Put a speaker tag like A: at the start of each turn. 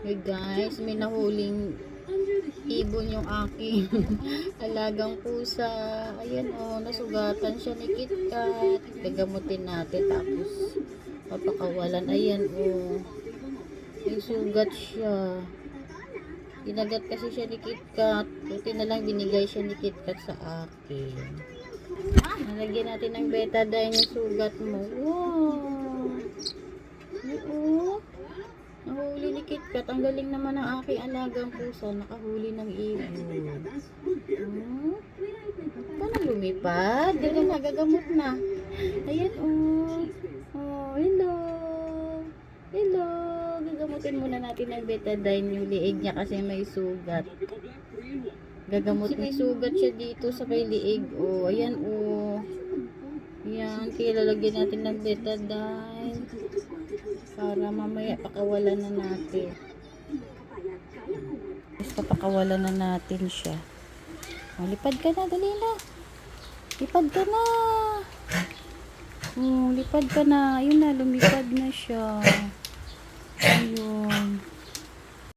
A: Hey guys, may nahuling ibon yung aking alagang pusa. Ayan oh, nasugatan siya ni KitKat. Gagamutin natin tapos papakawalan. Ayan oh, may sugat siya. Ginagat kasi siya ni KitKat. Buti na lang binigay siya ni KitKat sa akin. Nalagyan natin ng betadine yung sugat mo. Wow! KitKat. Ang galing naman ng aking alagang pusa. Nakahuli ng ibon. Hmm? Paano lumipad? Galing na, gagamot na. Ayan, oh. Oh, hello. Hello. Gagamutin muna natin ng betadine yung liig niya kasi may sugat. Gagamot may sugat siya dito sa may liig. Oh, ayan, oh. Yan, kaya lalagyan natin ng betadine mamaya pakawalan na natin. Tapos papakawalan na natin siya. Oh, lipad ka na, dali. Lipad ka na. Oh, lipad ka na. Ayun na, lumipad na siya.